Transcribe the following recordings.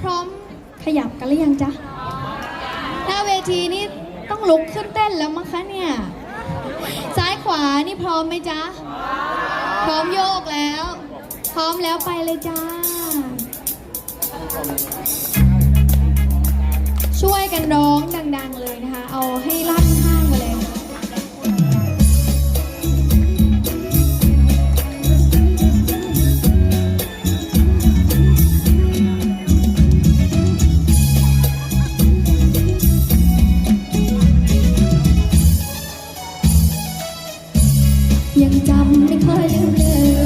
พร้อมขยับกันหรือยังจ๊ะ หน้าเวทีนี่ต้องลุกขึ้นเต้นแล้วมั้งคะเนี่ย ซ้ายขวานี่พร้อมไหมจ๊ะ พร้อมโยกแล้ว พร้อมแล้วไปเลยจ้า ช่วยกันร้องดัง ๆ เลยนะคะ เอาให้ล่ ยังจำไม่ค่อยลืมเลย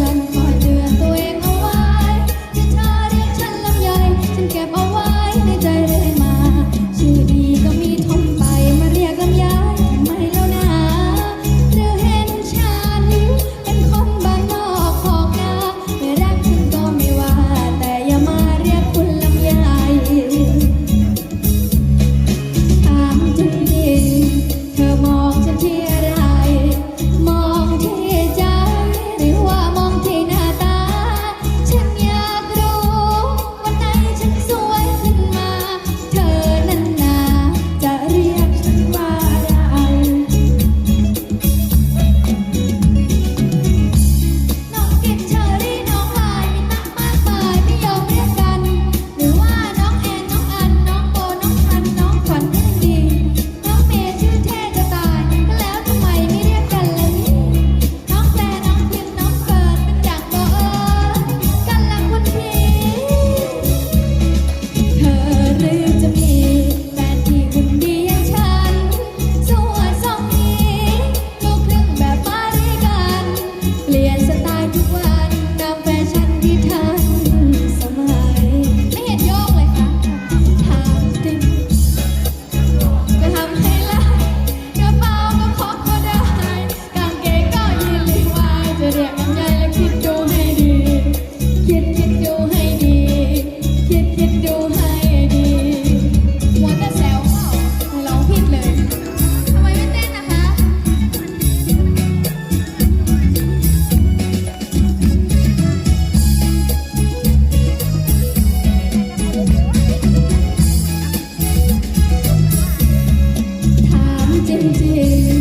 You.